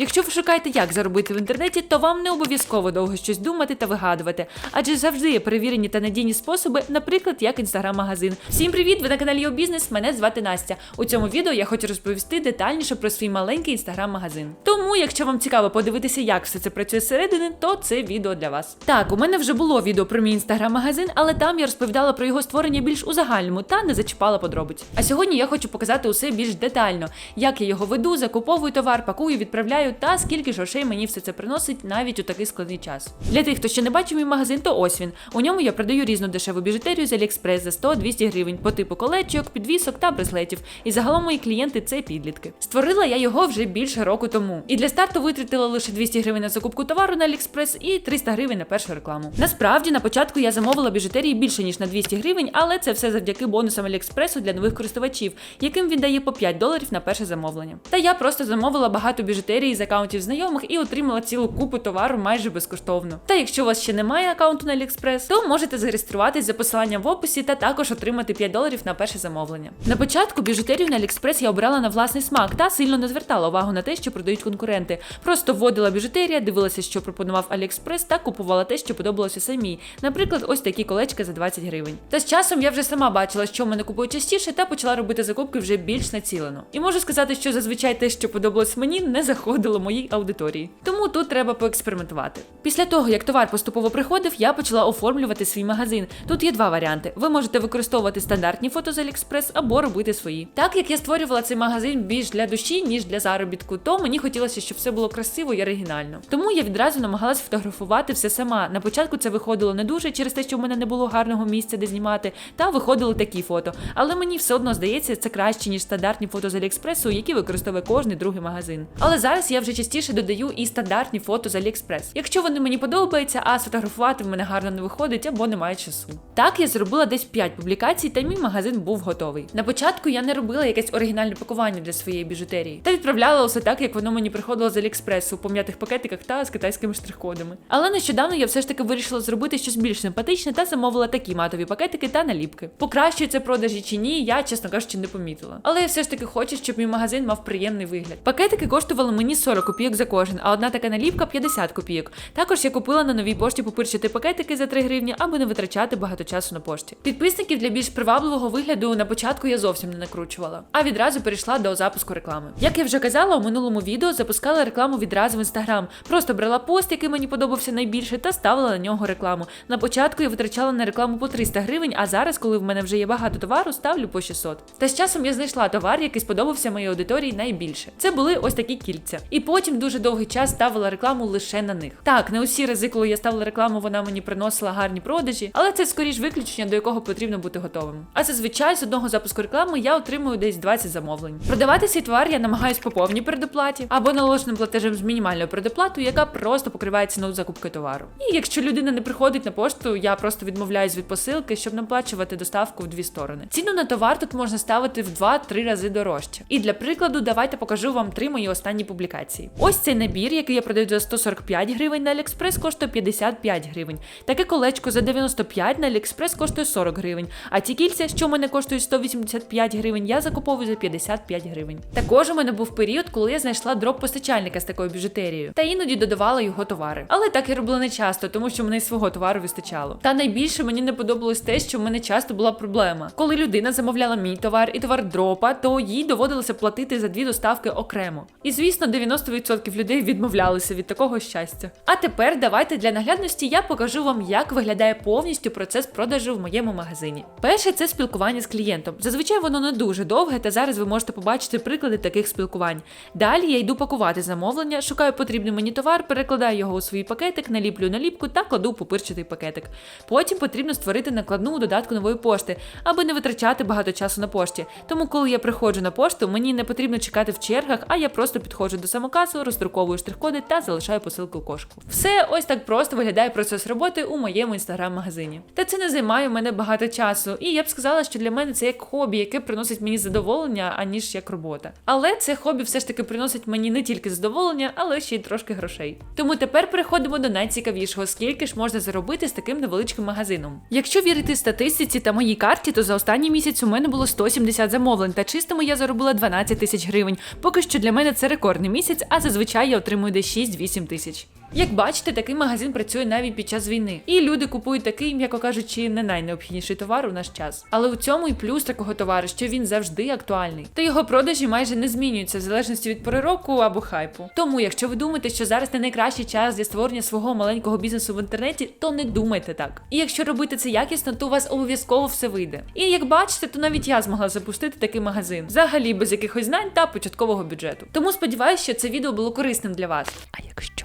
Якщо ви шукаєте, як заробити в інтернеті, то вам не обов'язково довго щось думати та вигадувати, адже завжди є перевірені та надійні способи, наприклад, як інстаграм-магазин. Всім привіт! Ви на каналі Йо Бізнес. Мене звати Настя. У цьому відео я хочу розповісти детальніше про свій маленький інстаграм-магазин. Тому, якщо вам цікаво подивитися, як все це працює зсередини, то це відео для вас. Так, у мене вже було відео про мій інстаграм-магазин, але там я розповідала про його створення більш у загальному та не зачіпала подробиць. А сьогодні я хочу показати усе більш детально, як я його веду, закуповую товар, пакую, відправляю та скільки грошей мені все це приносить навіть у такий складний час. Для тих, хто ще не бачив мій магазин, то ось він. У ньому я продаю різну дешеву біжутерію з Аліекспрес за 100-200 гривень по типу колечок, підвісок та браслетів. І загалом мої клієнти це підлітки. Створила я його вже більше року тому. І для старту витратила лише 200 гривень на закупку товару на Аліекспрес і 300 гривень на першу рекламу. Насправді на початку я замовила біжутерії більше ніж на 200 гривень, але це все завдяки бонусам Аліекспресу для нових користувачів, яким він дає по 5 доларів на перше замовлення. Та я просто замовила багато біжутерії з акаунтів знайомих і отримала цілу купу товару майже безкоштовно. Та якщо у вас ще немає акаунту на Аліекспрес, то можете зареєструватись за посиланням в описі та також отримати 5 доларів на перше замовлення. На початку біжутерію на Аліекспрес я обрала на власний смак та сильно не звертала увагу на те, що продають конкуренти. Просто вводила біжутерія, дивилася, що пропонував Аліекспрес, та купувала те, що подобалося самій. Наприклад, ось такі колечка за 20 гривень. Та з часом я вже сама бачила, що мене купують частіше, та почала робити закупки вже більш націлено. І можу сказати, що зазвичай те, що подобалось мені, не заходило моїй аудиторії. Тому тут треба поекспериментувати. Після того, як товар поступово приходив, я почала оформлювати свій магазин. Тут є два варіанти: ви можете використовувати стандартні фото з Аліекспрес або робити свої. Так як я створювала цей магазин більш для душі, ніж для заробітку, то мені хотілося, щоб все було красиво і оригінально. Тому я відразу намагалась фотографувати все сама. На початку це виходило не дуже через те, що в мене не було гарного місця, де знімати, та виходили такі фото. Але мені все одно здається, це краще ніж стандартні фото з Аліекспресу, які використовує кожний другий магазин. Але зараз я вже частіше додаю і стандартні фото з Аліекспрес. Якщо вони мені подобаються, а сфотографувати в мене гарно не виходить або немає часу. Так я зробила десь 5 публікацій, та мій магазин був готовий. На початку я не робила якесь оригінальне пакування для своєї біжутерії та відправляла усе так, як воно мені приходило з Аліекспресу у пом'ятих пакетиках та з китайськими штрих-кодами. Але нещодавно я все ж таки вирішила зробити щось більш симпатичне та замовила такі матові пакетики та наліпки. Покращується продажі чи ні, я чесно кажучи не помітила. Але я все ж таки хочу, щоб мій магазин мав приємний вигляд. Пакетики коштували мені 40 копійок за кожен, а одна така наліпка 50 копійок. Також я купила на новій пошті попирчити пакетики за 3 гривні, аби не витрачати багато часу на пошті. Підписників для більш привабливого вигляду на початку я зовсім не накручувала, а відразу перейшла до запуску реклами. Як я вже казала, у минулому відео запускала рекламу відразу в інстаграм. Просто брала пост, який мені подобався найбільше, та ставила на нього рекламу. На початку я витрачала на рекламу по 300 гривень, а зараз, коли в мене вже є багато товару, ставлю по 600. Та з часом я знайшла товар, який сподобався моїй аудиторії найбільше. Це були ось такі кільця. І потім дуже довгий час ставила рекламу лише на них. Так, не усі рази, коли я ставила рекламу, вона мені приносила гарні продажі, але це скоріш виключення, до якого потрібно бути готовим. А зазвичай з одного запуску реклами я отримую десь 20 замовлень. Продавати свій товар я намагаюсь по повній передоплаті або наложеним платежем з мінімальною передоплатою, яка просто покриває ціну закупки товару. І якщо людина не приходить на пошту, я просто відмовляюсь від посилки, щоб не оплачувати доставку в дві сторони. Ціну на товар тут можна ставити в 2-3 рази дорожче. І для прикладу, давайте покажу вам три мої останні публікації. Ось цей набір, який я продаю за 145 гривень на Аліекспрес, коштує 55 гривень. Таке колечко за 95 на Аліекспрес коштує 40 гривень. А ці кільця, що в мене коштують 185 гривень, я закуповую за 55 гривень. Також у мене був період, коли я знайшла дроп постачальника з такою біжутерією, та іноді додавала його товари. Але так я робила не часто, тому що мене свого товару вистачало. Та найбільше мені не подобалось те, що в мене часто була проблема. Коли людина замовляла мій товар і товар дропа, то їй доводилося платити за дві доставки окремо. І звісно, 90% людей відмовлялися від такого щастя. А тепер давайте для наглядності я покажу вам, як виглядає повністю процес продажу в моєму магазині. Перше це спілкування з клієнтом. Зазвичай воно не дуже довге, та зараз ви можете побачити приклади таких спілкувань. Далі я йду пакувати замовлення, шукаю потрібний мені товар, перекладаю його у свій пакетик, наліплю наліпку та кладу в пупирчатий пакетик. Потім потрібно створити накладну у додатку нової пошти, аби не витрачати багато часу на пошті. Тому, коли я приходжу на пошту, мені не потрібно чекати в чергах, а я просто підходжу до самокасу, роздруковую штрих-коди та залишаю посилку у кошку. Все ось так просто виглядає процес роботи у моєму інстаграм-магазині. Та це не займає в мене багато часу, і я б сказала, що для мене це як хобі, яке приносить мені задоволення, аніж як робота. Але це хобі все ж таки приносить мені не тільки задоволення, але ще й трошки грошей. Тому тепер переходимо до найцікавішого, скільки ж можна заробити з таким невеличким магазином. Якщо вірити статистиці та моїй карті, то за останній місяць у мене було 170 замовлень, та чистими я заробила 12 тисяч гривень. Поки що для мене це рекордний місяць. Місяць, а зазвичай я отримую десь 6-8 тисяч. Як бачите, такий магазин працює навіть під час війни, і люди купують такий, м'яко кажучи, не найнеобхідніший товар у наш час. Але у цьому і плюс такого товару, що він завжди актуальний. Та його продажі майже не змінюються в залежності від пори або хайпу. Тому, якщо ви думаєте, що зараз не найкращий час для створення свого маленького бізнесу в інтернеті, то не думайте так. І якщо робити це якісно, то у вас обов'язково все вийде. І як бачите, то навіть я змогла запустити такий магазин, взагалі без якихось знань та початкового бюджету. Тому сподіваюся, що це відео було корисним для вас. А якщо